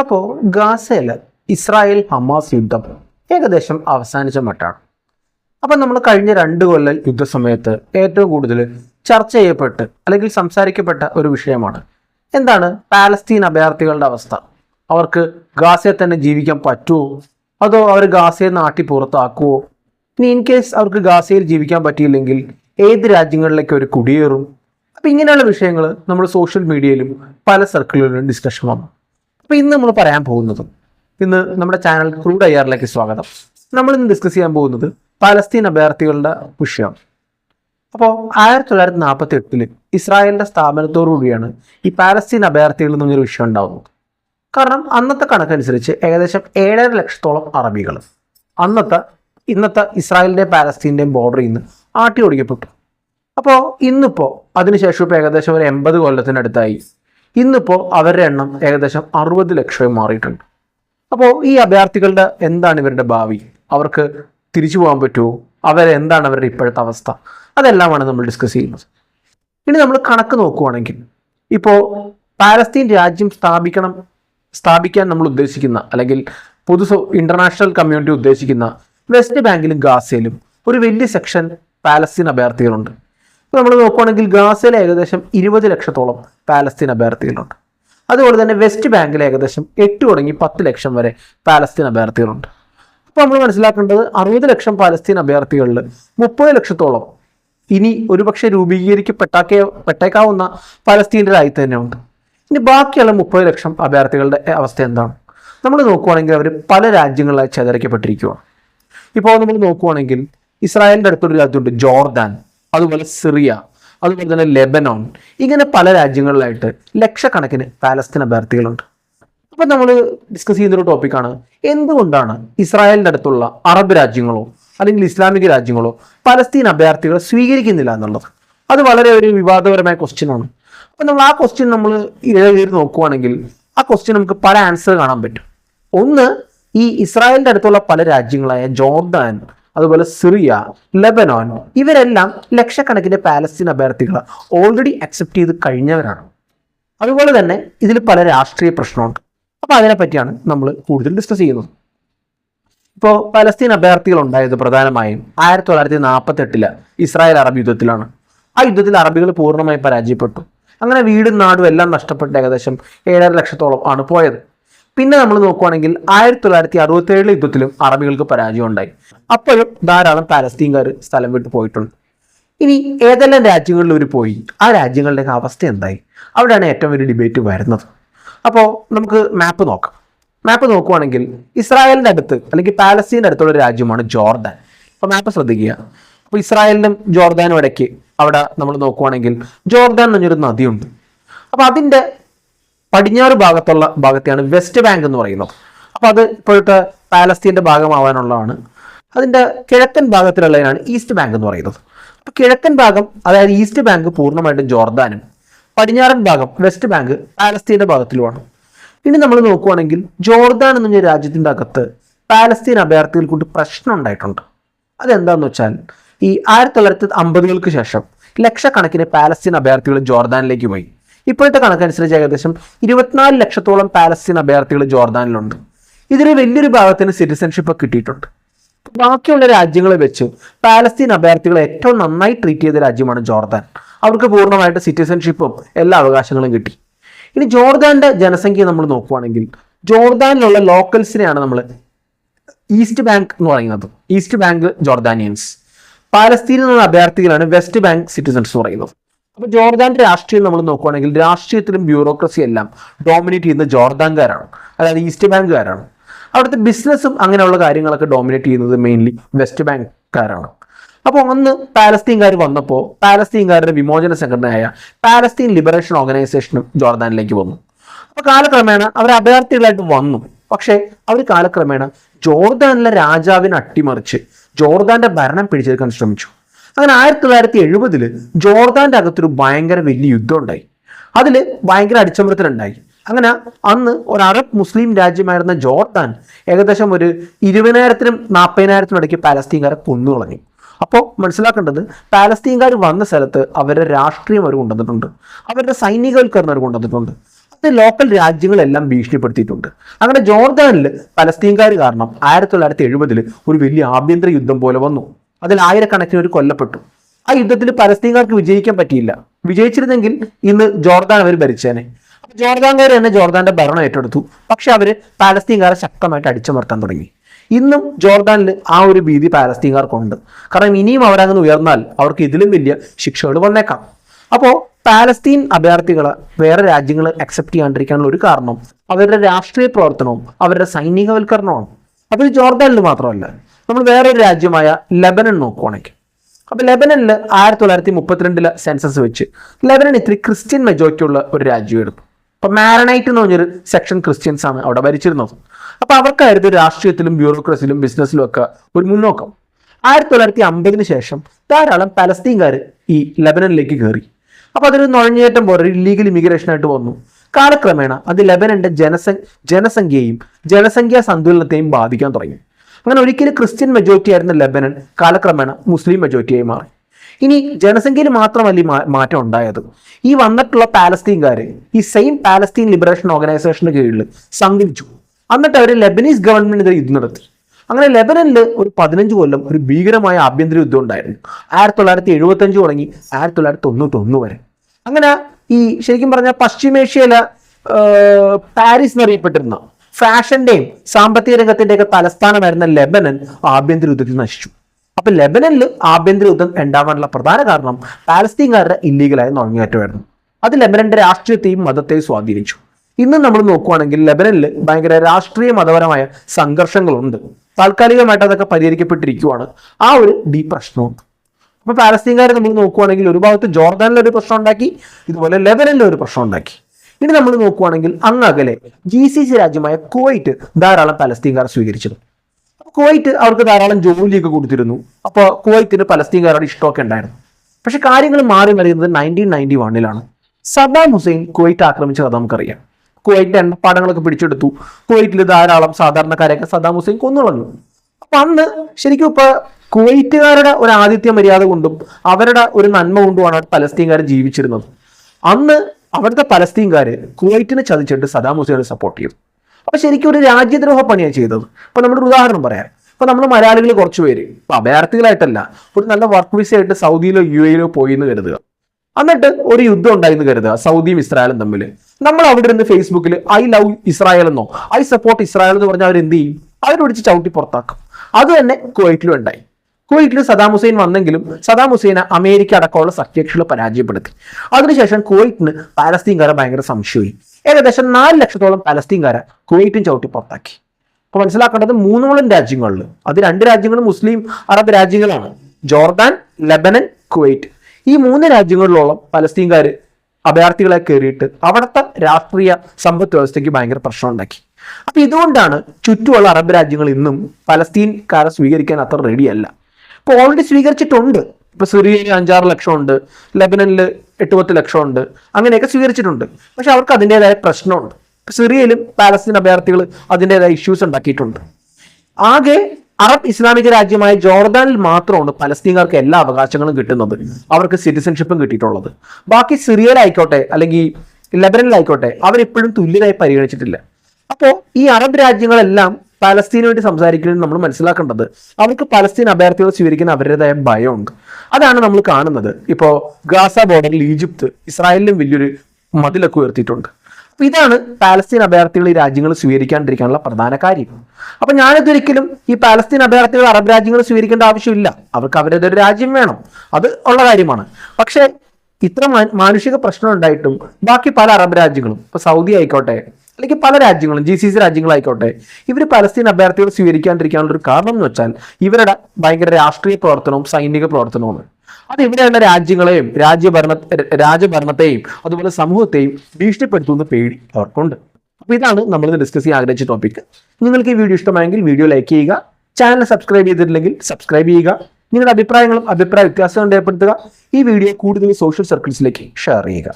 അപ്പോൾ ഗാസയിൽ Israel Hamas യുദ്ധം ഏകദേശം അവസാനിച്ച മട്ടാണ്. അപ്പം നമ്മൾ കഴിഞ്ഞ രണ്ട് കൊല്ലം യുദ്ധസമയത്ത് ഏറ്റവും കൂടുതൽ ചർച്ച ചെയ്യപ്പെട്ട് അല്ലെങ്കിൽ സംസാരിക്കപ്പെട്ട ഒരു വിഷയമാണ്. എന്താണ് പാലസ്തീൻ അഭയാർത്ഥികളുടെ അവസ്ഥ? അവർക്ക് ഗാസയെ തന്നെ ജീവിക്കാൻ പറ്റുമോ അതോ അവർ ഗാസയെ നാട്ടി പുറത്താക്കുമോ ഇനി ഇൻ കേസ് അവർക്ക് ഗാസയിൽ ജീവിക്കാൻ പറ്റിയില്ലെങ്കിൽ ഏത് രാജ്യങ്ങളിലേക്ക് അവർ കുടിയേറും? അപ്പം ഇങ്ങനെയുള്ള വിഷയങ്ങൾ നമ്മൾ സോഷ്യൽ മീഡിയയിലും പല സർക്കിളുകളിലും ഡിസ്കഷൻ വന്നു. അപ്പോൾ ഇന്ന് നമ്മൾ പറയാൻ പോകുന്നത് ഇന്ന് നമ്മുടെ ചാനൽ ക്രൂഡ് അയ്യാറിലേക്ക് സ്വാഗതം. നമ്മൾ ഇന്ന് ഡിസ്കസ് ചെയ്യാൻ പോകുന്നത് പാലസ്തീൻ അഭയാർത്ഥികളുടെ വിഷയം. അപ്പോൾ ആയിരത്തി തൊള്ളായിരത്തി നാൽപ്പത്തി എട്ടിൽ ഇസ്രായേലിന്റെ സ്ഥാപനത്തോടുകൂടിയാണ് ഈ പാലസ്തീൻ അഭയാർത്ഥികൾ എന്ന് പറഞ്ഞൊരു വിഷയം ഉണ്ടാകുന്നത് കാരണം അന്നത്തെ കണക്കനുസരിച്ച് ഏകദേശം ഏഴര ലക്ഷത്തോളം അറബികൾ അന്നത്തെ ഇന്നത്തെ ഇസ്രായേലിന്റെയും പാലസ്തീന്റെയും ബോർഡറിൽ നിന്ന് ആട്ടി ഓടിക്കപ്പെട്ടു അപ്പോൾ ഇന്നിപ്പോൾ അതിനുശേഷം ഇപ്പോൾ ഏകദേശം ഒരു എൺപത് കൊല്ലത്തിനടുത്തായി ഇന്നിപ്പോൾ അവരുടെ എണ്ണം ഏകദേശം അറുപത് ലക്ഷമായി മാറിയിട്ടുണ്ട്. അപ്പോൾ ഈ അഭയാർത്ഥികളുടെ എന്താണ് ഇവരുടെ ഭാവി? അവർക്ക് തിരിച്ചു പോകാൻ പറ്റുമോ? അവരെന്താണ് അവരുടെ ഇപ്പോഴത്തെ അവസ്ഥ? അതെല്ലാമാണ് നമ്മൾ ഡിസ്കസ് ചെയ്യുന്നത്. ഇനി നമ്മൾ കണക്ക് നോക്കുവാണെങ്കിൽ ഇപ്പോൾ പാലസ്തീൻ രാജ്യം സ്ഥാപിക്കണം സ്ഥാപിക്കാൻ നമ്മൾ ഉദ്ദേശിക്കുന്ന അല്ലെങ്കിൽ പൊതു ഇന്റർനാഷണൽ കമ്മ്യൂണിറ്റി ഉദ്ദേശിക്കുന്ന വെസ്റ്റ് ബാങ്കിലും ഗാസയിലും ഒരു വലിയ സെക്ഷൻ പാലസ്തീൻ അഭയാർത്ഥികളുണ്ട്. നമ്മൾ നോക്കുവാണെങ്കിൽ ഗാസയിൽ ഏകദേശം ഇരുപത് ലക്ഷത്തോളം പാലസ്തീൻ അഭയാർത്ഥികളുണ്ട്. അതുപോലെ തന്നെ വെസ്റ്റ് ബാങ്കിൽ ഏകദേശം എട്ട് തുടങ്ങി പത്ത് ലക്ഷം വരെ പാലസ്തീൻ അഭയാർത്ഥികളുണ്ട്. അപ്പോൾ നമ്മൾ മനസ്സിലാക്കേണ്ടത് അറുപത് ലക്ഷം പാലസ്തീൻ അഭയാർത്ഥികളിൽ മുപ്പത് ലക്ഷത്തോളം ഇനി ഒരുപക്ഷെ രൂപീകരിക്കപ്പെട്ടാക്കേ പെട്ടേക്കാവുന്ന പലസ്തീന്റെ രാജ്യത്ത് തന്നെയുണ്ട്. ഇനി ബാക്കിയുള്ള മുപ്പത് ലക്ഷം അഭയാർത്ഥികളുടെ അവസ്ഥ എന്താണ്? നമ്മൾ നോക്കുവാണെങ്കിൽ അവർ പല രാജ്യങ്ങളിലായി ചെതറിക്കപ്പെട്ടിരിക്കുകയാണ് ഇപ്പോൾ നമ്മൾ നോക്കുവാണെങ്കിൽ ഇസ്രായേലിന്റെ അടുത്തൊരു രാജ്യമുണ്ട് ജോർദാൻ. അതുപോലെ സിറിയ അതുപോലെ തന്നെ ലെബനോൺ ഇങ്ങനെ പല രാജ്യങ്ങളിലായിട്ട് ലക്ഷക്കണക്കിന് പാലസ്തീൻ അഭയാർത്ഥികളുണ്ട്. അപ്പം നമ്മൾ ഡിസ്കസ് ചെയ്യുന്ന ഒരു ടോപ്പിക്കാണ് എന്തുകൊണ്ടാണ് ഇസ്രായേലിന്റെ അടുത്തുള്ള അറബ് രാജ്യങ്ങളോ അല്ലെങ്കിൽ ഇസ്ലാമിക രാജ്യങ്ങളോ പലസ്തീൻ അഭയാർത്ഥികളെ സ്വീകരിക്കുന്നില്ല എന്നുള്ളത്? അത് വളരെ ഒരു വിവാദപരമായ ക്വസ്റ്റ്യനാണ് അപ്പം നമ്മൾ ആ ക്വസ്റ്റ്യൻ നമ്മൾ ഇഴകേറി നോക്കുവാണെങ്കിൽ ആ ക്വസ്റ്റ്യൻ നമുക്ക് പല ആൻസർ കാണാൻ പറ്റും. ഒന്ന് ഈ ഇസ്രായേലിന്റെ അടുത്തുള്ള പല രാജ്യങ്ങളായ ജോർദാൻ അതുപോലെ സിറിയ ലെബനോൻ ഇവരെല്ലാം ലക്ഷക്കണക്കിന് പാലസ്തീൻ അഭയാർത്ഥികളാണ് ഓൾറെഡി അക്സെപ്റ്റ് ചെയ്ത് കഴിഞ്ഞവരാണ്. അതുപോലെ തന്നെ ഇതിൽ പല രാഷ്ട്രീയ പ്രശ്നമുണ്ട്. അപ്പോൾ അതിനെപ്പറ്റിയാണ് നമ്മൾ കൂടുതൽ ഡിസ്കസ് ചെയ്യുന്നത്. ഇപ്പോൾ പലസ്തീൻ അഭയാർത്ഥികൾ ഉണ്ടായത് പ്രധാനമായും ആയിരത്തി തൊള്ളായിരത്തി നാൽപ്പത്തി എട്ടിൽ ഇസ്രായേൽ അറബ് യുദ്ധത്തിലാണ്. ആ യുദ്ധത്തിൽ അറബികൾ പൂർണമായും പരാജയപ്പെട്ടു. അങ്ങനെ വീടും നാടും എല്ലാം നഷ്ടപ്പെട്ട് ഏകദേശം ഏഴര ലക്ഷത്തോളം ആണ് പോയത്. പിന്നെ നമ്മൾ നോക്കുവാണെങ്കിൽ ആയിരത്തി തൊള്ളായിരത്തി അറുപത്തി ഏഴിലെ യുദ്ധത്തിലും അറബികൾക്ക് പരാജയം ഉണ്ടായി. അപ്പോഴും ധാരാളം പാലസ്തീൻകാർ സ്ഥലം വിട്ടു പോയിട്ടുണ്ട്. ഇനി ഏതെല്ലാം രാജ്യങ്ങളിൽ ഒരു പോയി? ആ രാജ്യങ്ങളുടെ അവസ്ഥ എന്തായി? അവിടെയാണ് ഏറ്റവും വലിയ ഡിബേറ്റ് വരുന്നത്. അപ്പോൾ നമുക്ക് മാപ്പ് നോക്കാം. മാപ്പ് നോക്കുവാണെങ്കിൽ ഇസ്രായേലിന്റെ അടുത്ത് അല്ലെങ്കിൽ പാലസ്തീന്റെ അടുത്തുള്ള രാജ്യമാണ് ജോർദാൻ. അപ്പോൾ മാപ്പ് ശ്രദ്ധിക്കുക. അപ്പോൾ ഇസ്രായേലിനും ജോർദാനും ഇടയ്ക്ക് അവിടെ നമ്മൾ നോക്കുവാണെങ്കിൽ ജോർദാൻ എന്നൊരു നദിയുണ്ട്. അപ്പോൾ അതിന്റെ പടിഞ്ഞാറ് ഭാഗത്തുള്ള ഭാഗത്തെയാണ് വെസ്റ്റ് ബാങ്ക് എന്ന് പറയുന്നത്. അപ്പോൾ അത് ഇപ്പോഴത്തെ പാലസ്തീന്റെ ഭാഗമാവാനുള്ളതാണ്. അതിന്റെ കിഴക്കൻ ഭാഗത്തിലുള്ളതിനാണ് ഈസ്റ്റ് ബാങ്ക് എന്ന് പറയുന്നത്. അപ്പോൾ കിഴക്കൻ ഭാഗം അതായത് ഈസ്റ്റ് ബാങ്ക് പൂർണമായിട്ടും ജോർദാനും പടിഞ്ഞാറൻ ഭാഗം വെസ്റ്റ് ബാങ്ക് പാലസ്തീന്റെ ഭാഗത്തിലുമാണ്. ഇനി നമ്മൾ നോക്കുവാണെങ്കിൽ ജോർദാൻ എന്ന രാജ്യത്തിന്റെ അകത്ത് പാലസ്തീൻ അഭയാർത്ഥികൾ കൊണ്ട് പ്രശ്നം ഉണ്ടായിട്ടുണ്ട്. അതെന്താന്ന് വെച്ചാൽ ഈ ആയിരത്തി തൊള്ളായിരത്തി അമ്പതുകൾക്ക് ശേഷം ലക്ഷക്കണക്കിന് പാലസ്തീൻ അഭയാർത്ഥികൾ ജോർദാനിലേക്ക് പോയി. ഇപ്പോഴത്തെ കണക്കനുസരിച്ച് ഏകദേശം ഇരുപത്തിനാല് ലക്ഷത്തോളം പാലസ്തീൻ അഭയാർത്ഥികൾ ജോർദാനിലുണ്ട്. ഇതിൽ വലിയൊരു ഭാഗത്തിന് സിറ്റിസൺഷിപ്പ് കിട്ടിയിട്ടുണ്ട്. ബാക്കിയുള്ള രാജ്യങ്ങളെ വെച്ച് പാലസ്തീൻ അഭയാർത്ഥികളെ ഏറ്റവും നന്നായി ട്രീറ്റ് ചെയ്ത രാജ്യമാണ് ജോർദാൻ. അവർക്ക് പൂർണമായിട്ട് സിറ്റിസൺഷിപ്പും എല്ലാ അവകാശങ്ങളും കിട്ടി. ഇനി ജോർദാന്റെ ജനസംഖ്യ നമ്മൾ നോക്കുവാണെങ്കിൽ ജോർദാനിലുള്ള ലോക്കൽസിനെയാണ് നമ്മൾ ഈസ്റ്റ് ബാങ്ക് എന്ന് പറയുന്നത്. East bank Jordanians. പാലസ്തീനിൽ നിന്നുള്ള അഭയാർത്ഥികളാണ് വെസ്റ്റ് ബാങ്ക് സിറ്റിസൺസ് പറയുന്നത്. അപ്പോൾ ജോർദാന്റെ രാഷ്ട്രീയം നമ്മൾ നോക്കുവാണെങ്കിൽ രാഷ്ട്രീയത്തിലും ബ്യൂറോക്രസി എല്ലാം ഡോമിനേറ്റ് ചെയ്യുന്ന ജോർദാൻകാരാണ്. അതായത് ഈസ്റ്റ് ബാങ്കുകാരാണ്. അവിടുത്തെ ബിസിനസ്സും അങ്ങനെയുള്ള കാര്യങ്ങളൊക്കെ ഡോമിനേറ്റ് ചെയ്യുന്നത് മെയിൻലി വെസ്റ്റ് ബാങ്ക്കാരാണ്. അപ്പോൾ അന്ന് പാലസ്തീൻകാർ വന്നപ്പോൾ പാലസ്തീൻകാരുടെ വിമോചന സംഘടനയായ പാലസ്തീൻ ലിബറേഷൻ ഓർഗനൈസേഷനും ജോർദാനിലേക്ക് വന്നു. അപ്പോൾ കാലക്രമേണ അവർ അഭയാർത്ഥികളായിട്ട് വന്നു. പക്ഷേ അവർ കാലക്രമേണ ജോർദാനിലെ രാജാവിനെ അട്ടിമറിച്ച് ജോർദാന്റെ ഭരണം പിടിച്ചെടുക്കാൻ ശ്രമിച്ചു. അങ്ങനെ ആയിരത്തി തൊള്ളായിരത്തി എഴുപതിൽ ജോർദാന്റെ അകത്തൊരു ഭയങ്കര വലിയ യുദ്ധം ഉണ്ടായി അതിൽ ഭയങ്കര അടിച്ചമർത്തലുണ്ടായി. അങ്ങനെ അന്ന് ഒരു അറബ് മുസ്ലിം രാജ്യമായിരുന്ന ജോർദാൻ ഏകദേശം ഒരു ഇരുപതിനായിരത്തിനും നാൽപ്പതിനായിരത്തിനും ഇടയ്ക്ക് പാലസ്തീൻകാരെ കൊന്നു തുടങ്ങി അപ്പോൾ മനസ്സിലാക്കേണ്ടത് പാലസ്തീൻകാർ വന്ന സ്ഥലത്ത് അവരുടെ രാഷ്ട്രീയം അവർ കൊണ്ടുവന്നിട്ടുണ്ട്. അവരുടെ സൈനികവൽക്കരണം അവർ കൊണ്ടുവന്നിട്ടുണ്ട്. അത് ലോക്കൽ രാജ്യങ്ങളെല്ലാം ഭീഷണിപ്പെടുത്തിയിട്ടുണ്ട്. അങ്ങനെ ജോർദാനിൽ പലസ്തീൻകാർ കാരണം ആയിരത്തി തൊള്ളായിരത്തി എഴുപതിൽ ഒരു വലിയ ആഭ്യന്തര യുദ്ധം പോലെ വന്നു. അതിൽ ആയിരക്കണക്കിന് ഒരു കൊല്ലപ്പെട്ടു. ആ യുദ്ധത്തിൽ പലസ്തീൻകാർക്ക് വിജയിക്കാൻ പറ്റിയില്ല. വിജയിച്ചിരുന്നെങ്കിൽ ഇന്ന് ജോർദാൻ അവർ ഭരിച്ചേനെ. അപ്പൊ ജോർദാൻകാർ തന്നെ ജോർദാന്റെ ഭരണം ഏറ്റെടുത്തു. പക്ഷെ അവർ പാലസ്തീൻകാരെ ശക്തമായിട്ട് അടിച്ചമർത്താൻ തുടങ്ങി. ഇന്നും ജോർദാനിൽ ആ ഒരു ഭീതി പാലസ്തീൻകാർക്കുണ്ട്. കാരണം ഇനിയും അവരങ്ങനെ ഉയർന്നാൽ അവർക്ക് ഇതിലും വലിയ ശിക്ഷകൾ വന്നേക്കാം. അപ്പോൾ പാലസ്തീൻ അഭയാർത്ഥികളെ വേറെ രാജ്യങ്ങൾ അക്സെപ്റ്റ് ചെയ്യാണ്ടിരിക്കാനുള്ള ഒരു കാരണം അവരുടെ രാഷ്ട്രീയ പ്രവർത്തനവും അവരുടെ സൈനികവൽക്കരണവും അത് ജോർദാനിൽ മാത്രമല്ല. നമ്മൾ വേറൊരു രാജ്യമായ ലെബനൻ നോക്കുവാണെങ്കിൽ. അപ്പൊ ലെബനനിൽ ആയിരത്തി തൊള്ളായിരത്തി മുപ്പത്തിരണ്ടിലെ സെൻസസ് വെച്ച് ലെബനൻ ഇത്തിരി ക്രിസ്ത്യൻ മെജോറിറ്റി ഉള്ള ഒരു രാജ്യമായിരുന്നു അപ്പൊ മാരനൈറ്റ് എന്ന് പറഞ്ഞൊരു സെക്ഷൻ ക്രിസ്ത്യൻസ് ആണ് അവിടെ ഭരിച്ചിരുന്നത്. അപ്പൊ അവർക്കായിരുന്നു രാഷ്ട്രീയത്തിലും ബ്യൂറോക്രസിയിലും ബിസിനസ്സിലും ഒക്കെ ഒരു മുന്നോക്കം. ആയിരത്തി തൊള്ളായിരത്തി അമ്പതിന് ശേഷം ധാരാളം പലസ്തീൻകാർ ഈ ലെബനനിലേക്ക് കയറി അപ്പൊ അതൊരു നുഴഞ്ഞേറ്റം പോലെ ഒരു ഇല്ലീഗൽ ഇമിഗ്രേഷൻ ആയിട്ട് വന്നു. കാലക്രമേണ അത് ലെബനന്റെ ജനസ ജനസംഖ്യയെയും ജനസംഖ്യാ സന്തുലനത്തെയും ബാധിക്കാൻ തുടങ്ങി. അങ്ങനെ ഒരിക്കലും ക്രിസ്ത്യൻ മെജോറിറ്റി ആയിരുന്ന ലെബനൻ കാലക്രമേണ മുസ്ലിം മെജോറിറ്റിയായി മാറി. ഇനി ജനസംഖ്യയിൽ മാത്രമല്ല ഈ മാറ്റം ഉണ്ടായത്? ഈ വന്നിട്ടുള്ള പാലസ്തീൻകാർ ഈ സെയിം പാലസ്തീൻ ലിബറേഷൻ ഓർഗനൈസേഷന് കീഴിൽ സംഘടിച്ചു. എന്നിട്ട് അവർ ലെബനീസ് ഗവൺമെന്റിനെതിരെ യുദ്ധം നടത്തി. അങ്ങനെ ലെബനനിൽ ഒരു പതിനഞ്ച് കൊല്ലം ഒരു ഭീകരമായ ആഭ്യന്തര യുദ്ധം ഉണ്ടായിരുന്നു. ആയിരത്തി തൊള്ളായിരത്തി എഴുപത്തി അഞ്ച് തുടങ്ങി ആയിരത്തി തൊള്ളായിരത്തി തൊണ്ണൂറ്റി ഒന്ന് വരെ. അങ്ങനെ ഈ ശരിക്കും പറഞ്ഞാൽ പശ്ചിമേഷ്യയിലെ പാരീസ് എന്നറിയപ്പെട്ടിരുന്ന ഫാഷന്റെയും സാമ്പത്തിക രംഗത്തിന്റെയൊക്കെ തലസ്ഥാനമായിരുന്ന ലെബനൻ ആഭ്യന്തര യുദ്ധത്തിൽ നശിച്ചു. അപ്പൊ ലെബനനിൽ ആഭ്യന്തര യുദ്ധം ഉണ്ടാവാനുള്ള പ്രധാന കാരണം പാലസ്തീൻകാരുടെ ഇല്ലീഗലായ നുഴഞ്ഞുകയറ്റമായിരുന്നു. അത് ലെബനന്റെ രാഷ്ട്രീയത്തെയും മതത്തെയും സ്വാധീനിച്ചു. ഇന്ന് നമ്മൾ നോക്കുവാണെങ്കിൽ ലെബനനിൽ ഭയങ്കര രാഷ്ട്രീയ മതപരമായ സംഘർഷങ്ങളുണ്ട്. താൽക്കാലികമായിട്ട് അതൊക്കെ പരിഹരിക്കപ്പെട്ടിരിക്കുവാണ്. ആ ഒരു ഡീ പ്രശ്നമുണ്ട്. അപ്പൊ പാലസ്തീൻകാരെ നമ്മൾ നോക്കുവാണെങ്കിൽ ഒരു ഭാഗത്ത് ജോർദാനിൽ ഒരു പ്രശ്നം ഉണ്ടാക്കി ഇതുപോലെ ലെബനനിൽ ഒരു പ്രശ്നം ഉണ്ടാക്കി. ഇനി നമ്മൾ നോക്കുവാണെങ്കിൽ അങ്ങ് അകലെ ജി സി സി രാജ്യമായ കുവൈറ്റ് ധാരാളം പലസ്തീൻകാർ സ്വീകരിച്ചിരുന്നു. അപ്പൊ കുവൈറ്റ് അവർക്ക് ധാരാളം ജോലിയൊക്കെ കൊടുത്തിരുന്നു. അപ്പോൾ കുവൈത്തിന് പലസ്തീൻകാരോട് ഇഷ്ടമൊക്കെ ഉണ്ടായിരുന്നു. പക്ഷെ കാര്യങ്ങൾ മാറി മറിയുന്നത് നയന്റീൻ നയന്റി വണ്ണിലാണ് സദ്ദാം ഹുസൈൻ കുവൈറ്റ് ആക്രമിച്ച കഥ നമുക്കറിയാം കുവൈറ്റിന്റെ എണ്ണപ്പാടങ്ങളൊക്കെ പിടിച്ചെടുത്തു. കുവൈറ്റിൽ ധാരാളം സാധാരണക്കാരെയൊക്കെ സദ്ദാം ഹുസൈൻ കൊന്നുളഞ്ഞു. അപ്പൊ അന്ന് ശരിക്കും ഇപ്പൊ കുവൈറ്റുകാരുടെ ഒരു ആതിഥ്യ മര്യാദ കൊണ്ടും അവരുടെ ഒരു നന്മ കൊണ്ടുമാണ് പലസ്തീൻകാർ ജീവിച്ചിരുന്നത്. അന്ന് അവിടുത്തെ പലസ്തീൻകാര് കുവൈറ്റിനെ ചതിച്ചിട്ട് സദാം ഹുസൈനെ സപ്പോർട്ട് ചെയ്തു. അപ്പൊ ശരിക്കും ഒരു രാജ്യദ്രോഹ പണിയാണ് ചെയ്തത്. ഇപ്പൊ നമ്മുടെ ഉദാഹരണം പറയാം. ഇപ്പൊ നമ്മൾ മലയാളികൾ കുറച്ച് പേര്. ഇപ്പൊ അഭയാർത്ഥികളായിട്ടല്ല ഒരു നല്ല വർക്ക് വിസ ആയിട്ട് സൗദിയിലോ യു എയിലോ പോയി എന്ന് കരുതുക. എന്നിട്ട് ഒരു യുദ്ധം ഉണ്ടായിരുന്നു കരുതുക സൗദിയും ഇസ്രായേലും തമ്മിൽ നമ്മൾ അവിടെ ഇരുന്ന് ഫേസ്ബുക്കിൽ ഐ ലവ് ഇസ്രായേൽ എന്നോ ഐ സപ്പോർട്ട് ഇസ്രായേൽ എന്ന് പറഞ്ഞാൽ അവർ എന്ത് ചെയ്യും? അവർ പിടിച്ച് ചവിട്ടി പുറത്താക്കും. അത് തന്നെ കുവൈറ്റിലും ഉണ്ടായി. കുവൈറ്റിൽ സദാം ഹുസൈൻ വന്നെങ്കിലും സദാം ഹുസൈനെ അമേരിക്ക അടക്കമുള്ള സഖ്യകക്ഷികൾ പരാജയപ്പെടുത്തി. അതിനുശേഷം കുവൈറ്റിന് പാലസ്തീൻകാരെ ഭയങ്കര സംശയമായി. ഏകദേശം നാല് ലക്ഷത്തോളം പാലസ്തീൻകാരെ കുവൈറ്റും ചവിട്ടി പുറത്താക്കി. അപ്പൊ മനസ്സിലാക്കേണ്ടത് മൂന്നോളം രാജ്യങ്ങളിൽ അത് രണ്ട് രാജ്യങ്ങളും മുസ്ലിം അറബ് രാജ്യങ്ങളാണ്. Jordan Lebanon Kuwait. ഈ മൂന്ന് രാജ്യങ്ങളിലോളം പലസ്തീൻകാർ അഭയാർത്ഥികളെ കയറിയിട്ട് അവിടുത്തെ രാഷ്ട്രീയ സമ്പദ് വ്യവസ്ഥയ്ക്ക് ഭയങ്കര പ്രശ്നം ഉണ്ടാക്കി അപ്പൊ ഇതുകൊണ്ടാണ് ചുറ്റുമുള്ള അറബ് രാജ്യങ്ങൾ ഇന്നും പലസ്തീൻകാരെ സ്വീകരിക്കാൻ അത്ര റെഡിയല്ല ഇപ്പൊ ഓൾറെഡി സ്വീകരിച്ചിട്ടുണ്ട്. ഇപ്പൊ സിറിയയിൽ അഞ്ചാറ് ലക്ഷം ഉണ്ട് ലെബനനിൽ എട്ട് പത്ത് ലക്ഷം ഉണ്ട് അങ്ങനെയൊക്കെ സ്വീകരിച്ചിട്ടുണ്ട്. പക്ഷെ അവർക്ക് അതിന്റെതായ പ്രശ്നമുണ്ട്. ഇപ്പൊ സിറിയയിലും പാലസ്തീൻ അഭയാർത്ഥികൾ അതിന്റെതായ ഇഷ്യൂസ് ഉണ്ടാക്കിയിട്ടുണ്ട്. ആകെ അറബ് ഇസ്ലാമിക രാജ്യമായ ജോർദാനിൽ മാത്രമാണ് പലസ്തീൻകാർക്ക് എല്ലാ അവകാശങ്ങളും കിട്ടുന്നത്. അവർക്ക് സിറ്റിസൺഷിപ്പും കിട്ടിയിട്ടുള്ളത്. ബാക്കി സിറിയയിലായിക്കോട്ടെ അല്ലെങ്കിൽ ലെബനനിലായിക്കോട്ടെ അവരെപ്പോഴും തുല്യരായി പരിഗണിച്ചിട്ടില്ല. അപ്പോൾ ഈ അറബ് രാജ്യങ്ങളെല്ലാം പലസ്തീനു വേണ്ടി സംസാരിക്കുന്നത് നമ്മൾ മനസ്സിലാക്കേണ്ടത് അവർക്ക് പലസ്തീൻ അഭയാർത്ഥികൾ സ്വീകരിക്കുന്ന അവരുടേതായ ഭയമുണ്ട്. അതാണ് നമ്മൾ കാണുന്നത്. ഇപ്പോൾ ഗാസ ബോർഡറിൽ ഈജിപ്ത് ഇസ്രായേലിലും വലിയൊരു മതിലൊക്കെ ഉയർത്തിയിട്ടുണ്ട്. അപ്പൊ ഇതാണ് പാലസ്തീൻ അഭയാർത്ഥികൾ ഈ രാജ്യങ്ങൾ സ്വീകരിക്കാണ്ടിരിക്കാനുള്ള പ്രധാന കാര്യം. അപ്പൊ ഞാനിതൊരിക്കലും ഈ പാലസ്തീൻ അഭയാർത്ഥികൾ അറബ് രാജ്യങ്ങൾ സ്വീകരിക്കേണ്ട ആവശ്യമില്ല. അവർക്ക് അവരുടെ ഒരു രാജ്യം വേണം. അത് ഉള്ള കാര്യമാണ്. പക്ഷേ ഇത്ര മാനുഷിക പ്രശ്നം ഉണ്ടായിട്ടും ബാക്കി പല അറബ് രാജ്യങ്ങളും ഇപ്പൊ സൗദി ആയിക്കോട്ടെ അല്ലെങ്കിൽ പല രാജ്യങ്ങളും ജി സി സി രാജ്യങ്ങളായിക്കോട്ടെ ഇവർ പലസ്തീൻ അഭയാർത്ഥികൾ സ്വീകരിക്കാണ്ടിരിക്കാനുള്ള ഒരു കാരണം എന്ന് വെച്ചാൽ ഇവരുടെ ഭയങ്കര രാഷ്ട്രീയ പ്രവർത്തനവും സൈനിക പ്രവർത്തനവുമാണ്. അത് ഇവിടെയുള്ള രാജ്യങ്ങളെയും രാജ്യഭരണ രാജഭരണത്തെയും അതുപോലെ സമൂഹത്തെയും ഭീഷണിപ്പെടുത്തുന്ന പേടി അവർക്കുണ്ട്. അപ്പൊ ഇതാണ് നമ്മൾ ഇന്ന് ഡിസ്കസ് ചെയ്യാൻ ആഗ്രഹിച്ച ടോപ്പിക് നിങ്ങൾക്ക് ഈ വീഡിയോ ഇഷ്ടമായെങ്കിൽ വീഡിയോ ലൈക്ക് ചെയ്യുക ചാനൽ സബ്സ്ക്രൈബ് ചെയ്തിട്ടില്ലെങ്കിൽ സബ്സ്ക്രൈബ് ചെയ്യുക നിങ്ങളുടെ അഭിപ്രായങ്ങളും അഭിപ്രായ വ്യത്യാസങ്ങളും രേഖപ്പെടുത്തുക ഈ വീഡിയോ കൂടുതൽ സോഷ്യൽ സർക്കിൾസിലേക്ക് ഷെയർ ചെയ്യുക.